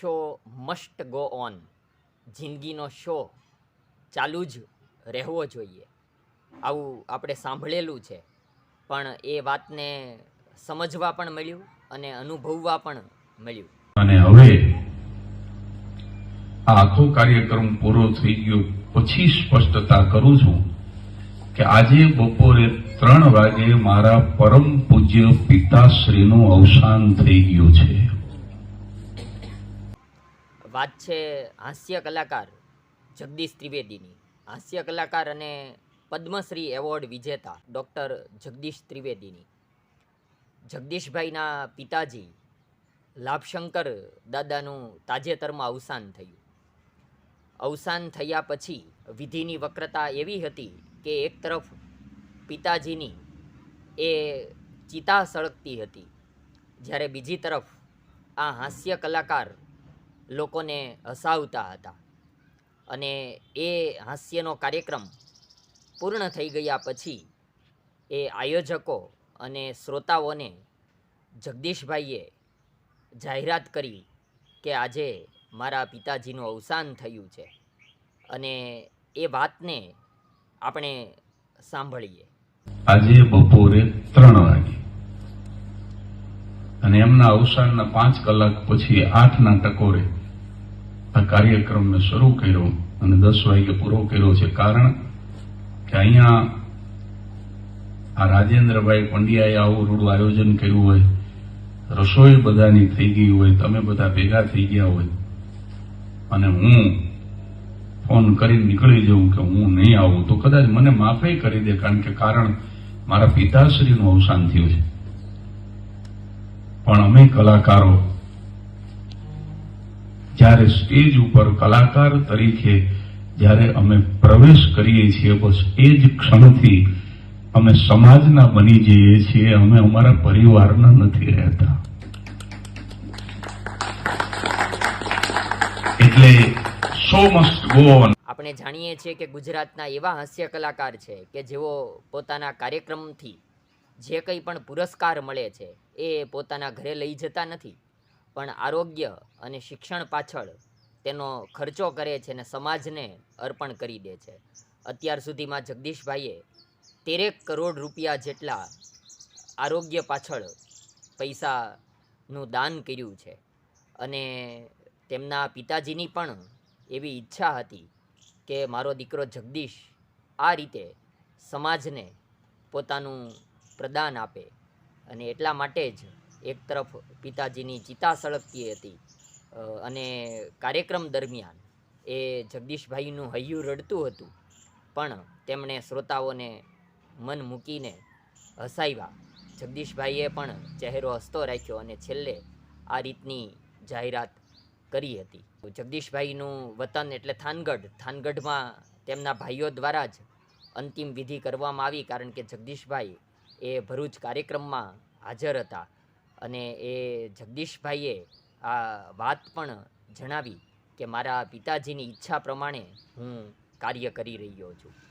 Show must go on જિંદગીનો show ચાલુ જ રહેવો જોઈએ. આવું આપણે સાંભળેલું છે. પણ એ વાતને સમજવા પણ મળ્યું અને અનુભવવા પણ મળ્યું. અને હવે આ આખો કાર્યક્રમ પૂરો થઈ ગયો. પછી સ્પષ્ટતા કરું છું કે આજે બપોરે ત્રણ વાગે મારા પરમ પૂજ્ય પિતાશ્રીનું અવસાન થઈ ગયું છે. વાત છે હાસ્ય કલાકાર જગદીશ ત્રિવેદીની. હાસ્ય કલાકાર અને પદ્મશ્રી એવોર્ડ વિજેતા ડૉક્ટર જગદીશ ત્રિવેદીની. જગદીશભાઈના પિતાજી લાભશંકર દાદાનું તાજેતરમાં અવસાન થયું. અવસાન થયા પછી વિધિની વક્રતા એવી હતી કે એક તરફ પિતાજીની એ ચિતા સળગતી હતી, જ્યારે બીજી તરફ આ હાસ્ય કલાકાર લોકોને હસાવતા હતા. અને એ હાસ્યનો કાર્યક્રમ પૂર્ણ થઈ ગયા પછી એ આયોજકો અને શ્રોતાઓને જગદીશભાઈએ જાહેરાત કરી કે આજે મારા પિતાજીનું અવસાન થયું છે. અને એ વાતને આપણે સાંભળીએ. આજે બપોરે ત્રણ વાગે અને એમના અવસાનના પાંચ કલાક પછી આઠના ટકોરે આ કાર્યક્રમ શરૂ કર્યો અને દસ વાગે પૂરો કર્યો છે. કારણ કે અહીંયા આ રાજેન્દ્રભાઈ પંડ્યાએ આવું રૂડું આયોજન કર્યું હોય, રસોઈ બધાની થઈ ગઈ હોય, તમે બધા ભેગા થઈ ગયા હોય, અને હું ફોન કરીને નીકળી જઉં કે હું નહીં આવું, તો કદાચ મને માફે કરી દે, કારણ કે કારણ મારા પિતાશ્રીનું અવસાન થયું છે. પણ અમે કલાકારો. જ્યારે સ્ટેજ ઉપર કલાકાર તરીકે જ્યારે અમે પ્રવેશ કરીએ છીએ, બસ એ જ ક્ષણથી અમે સમાજના બની જઈએ છીએ, અમે અમારા પરિવારના નથી રહેતા. એટલે સો મસ્ટ ગો ઓન આપણે જાણીએ છીએ કે ગુજરાતના એવા હાસ્ય કલાકાર છે કે જેઓ પોતાના કાર્યક્રમથી જે કંઈ પણ પુરસ્કાર મળે છે, એ પોતાના ઘરે લઈ જતા નથી. પણ આરોગ્ય અને શિક્ષણ પાછળ તેનો ખર્ચો કરે છે અને સમાજને અર્પણ કરી દે છે. અત્યાર સુધીમાં જગદીશભાઈએ તેરેક કરોડ રૂપિયા જેટલા આરોગ્ય પાછળ પૈસાનું દાન કર્યું છે. અને તેમના પિતાજીની પણ એવી ઈચ્છા હતી કે મારો દીકરો જગદીશ આ રીતે સમાજને પોતાનું પ્રદાન આપે. અને એટલા માટે જ એક તરફ પિતાજીની ચિતા સળગતી હતી અને કાર્યક્રમ દરમિયાન એ જગદીશભાઈનું હૈયું રડતું હતું. પણ તેમણે શ્રોતાઓને મન મૂકીને હસાવ્યા. જગદીશભાઈએ પણ ચહેરો હસતો રાખ્યો અને છેલ્લે આ રીતની જાહેરાત કરી હતી. જગદીશભાઈનું વતન એટલે થાનગઢ. થાનગઢમાં તેમના ભાઈઓ દ્વારા જ અંતિમ વિધિ કરવામાં આવી કારણ કે જગદીશભાઈ એ ભરૂચ કાર્યક્રમમાં હાજર હતા. અને એ જગદીશભાઈએ આ વાત પણ જણાવી કે મારા પિતાજીની ઈચ્છા પ્રમાણે હું કાર્ય કરી રહ્યો છું.